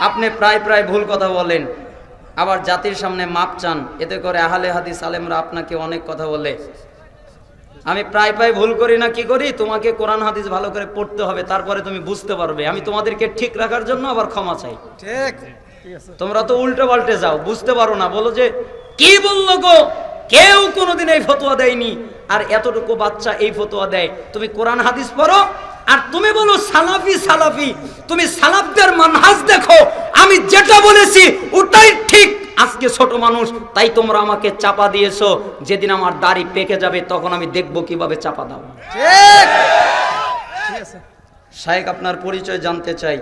আপনি প্রায় প্রায় ভুল কথা বলেন আবার জাতির সামনে মাপ চান। এতে করে আহলে হাদিস আলেমরা আপনাকে অনেক কথা বলে। আমি প্রায় প্রায় ভুল করি না কি করি? তোমাকে কোরআন হাদিস ভালো করে পড়তে হবে তারপরে তুমি বুঝতে পারবে। আমি তোমাদেরকে ঠিক রাখার জন্য আবার ক্ষমা চাই। ঠিক। তোমরা তো উল্টে পাল্টে যাও বুঝতে পারো না। বলো যে কি বলল গো? কেউ কোনোদিন এই ফতোয়া দেয়নি। আর এতটুকু বাচ্চা এই ফতোয়া দেয়। তুমি কোরআন হাদিস পড়ো আর তুমি বলো সালাফি সালাফি। তুমি সালাফদের মানহাজ দেখো। আমি যেটা বলেছি ওটাই ঠিক। আজকে ছোট মানুষ তাই তোমরা আমাকে চাপা দিয়েছ। যেদিন আমার দাড়ি পেকে যাবে তখন আমি দেখব কীভাবে চাপা দাও। ঠিক। ঠিক আছে। শায়েক আপনার পরিচয় জানতে চাই।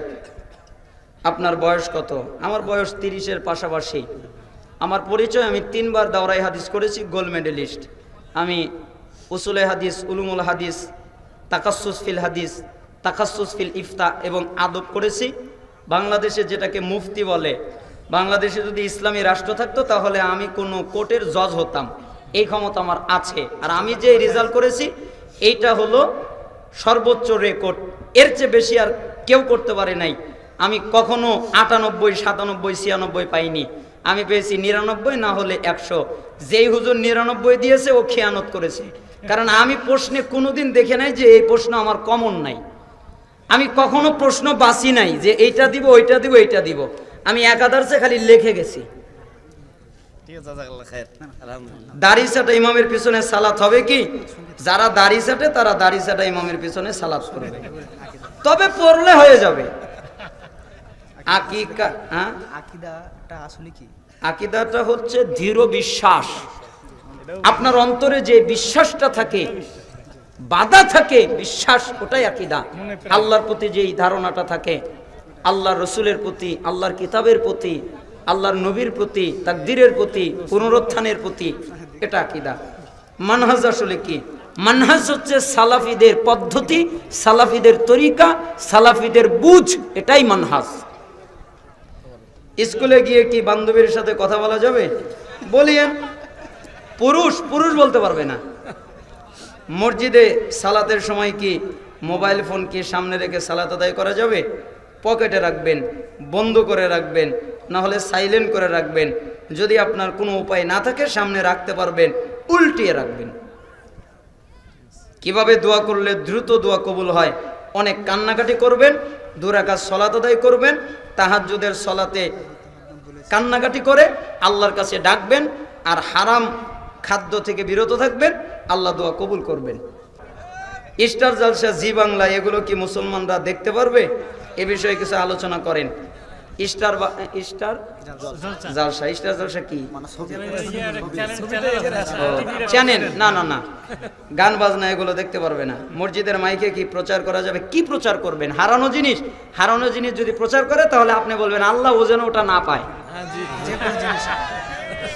আপনার বয়স কত? আমার বয়স তিরিশের পাশাপাশি। আমার পরিচয় আমি তিনবার দাওরাই হাদিস করেছি গোল্ড মেডেলিস্ট। আমি উসুলে হাদিস উলুমুল হাদিস তাকাসুস ফিল হাদিস, তাকাসুস ফিল ইফতা এবং আদব করেছি। বাংলাদেশে যেটাকে মুফতি বলে, বাংলাদেশে যদি ইসলামী রাষ্ট্র থাকতো, তাহলে আমি কোনো কোর্টের জজ হতাম। এই ক্ষমতা আমার আছে। আর আমি যে রেজাল্ট করেছি, এইটা হলো সর্বোচ্চ রেকর্ড এর চেয়ে বেশি আর কেউ করতে পারে নাই। আমি কখনো আটানব্বই, সাতানব্বই, ছিয়ানব্বই পাইনি। আমি পেয়েছি নিরানব্বই, না হলে একশো। যেই হুজুর নিরানব্বই দিয়েছে, ও খেয়ানত করেছে। কারণ আমি প্রশ্নে কোনোদিন দেখে নাই যে এই প্রশ্ন আমার কমন নাই। আমি কখনো প্রশ্ন বাসি নাই যে এইটা দিব ওইটা দিব এইটা দিব। আমি একাদারসে খালি লিখে গেছি। দাড়ি সাটা ইমামের পিছনে সালাত হবে কি? যারা দাড়ি সাটে তারা দাড়ি সাটা ইমামের পিছনে সালাত করবে। তবে পড়লে হয়ে যাবে। হ্যাঁ? আকিদাটা আসলে কি? আকিদাটা হচ্ছে দৃঢ় বিশ্বাস। আপনার অন্তরে যে বিশ্বাসটা থাকে, বাধা থাকে, বিশ্বাস, ওটাই আকিদা। আল্লাহর প্রতি যেই ধারণাটা থাকে, আল্লাহর রসুলের প্রতি, আল্লাহর কিতাবের প্রতি, আল্লাহর নবীর প্রতি, তাকদিরের প্রতি, পুনরুত্থানের প্রতি, এটা আকিদা। মানহাজ আসলে কি? মানহাজ হচ্ছে সালাফিদের পদ্ধতি, সালাফিদের তরিকা, সালাফিদের বুঝ, এটাই মানহাজ। স্কুলে গিয়ে কি বান্ধবীর সাথে কথা বলা যাবে? বলিয়েন। পুরুষ পুরুষ বলতে পারবে না। মসজিদে সালাতের সময় কি মোবাইল ফোন কি সামনে রেখে সালাত আদায় করা যাবে? পকেটে রাখবেন, বন্ধ করে রাখবেন না হলে সাইলেন্ট করে রাখবেন। যদি আপনার কোনো উপায় না থাকে, সামনে রাখতে পারবেন, উল্টিয়ে রাখবেন। কীভাবে দোয়া করলে দ্রুত দোয়া কবুল হয়? অনেক কান্নাকাটি করবেন দুরাকাত সলাত আদায় করবেন, তাহাজ্জুদের সলাতে কান্নাকাটি করে আল্লাহর কাছে ডাকবেন, আর হারাম খাদ্য থেকে বিরত থাকবেন, আল্লাহ দোয়া কবুল করবেন। স্টার জালসা, জি বাংলা, এগুলো কি মুসলমানরা দেখতে পারবে? এ বিষয়ে কিছু আলোচনা করেন। স্টার স্টার জালসা স্টার জালসা কি? চ্যানেল, না না না। গান, বাজনা এগুলো দেখতে পারবে না। মসজিদের মাইকে কি প্রচার করা যাবে? কি প্রচার করবেন? হারানো জিনিস? হারানো জিনিস যদি প্রচার করে, তাহলে আপনি বলবেন, আল্লাহ ও যেন ওটা না পায়।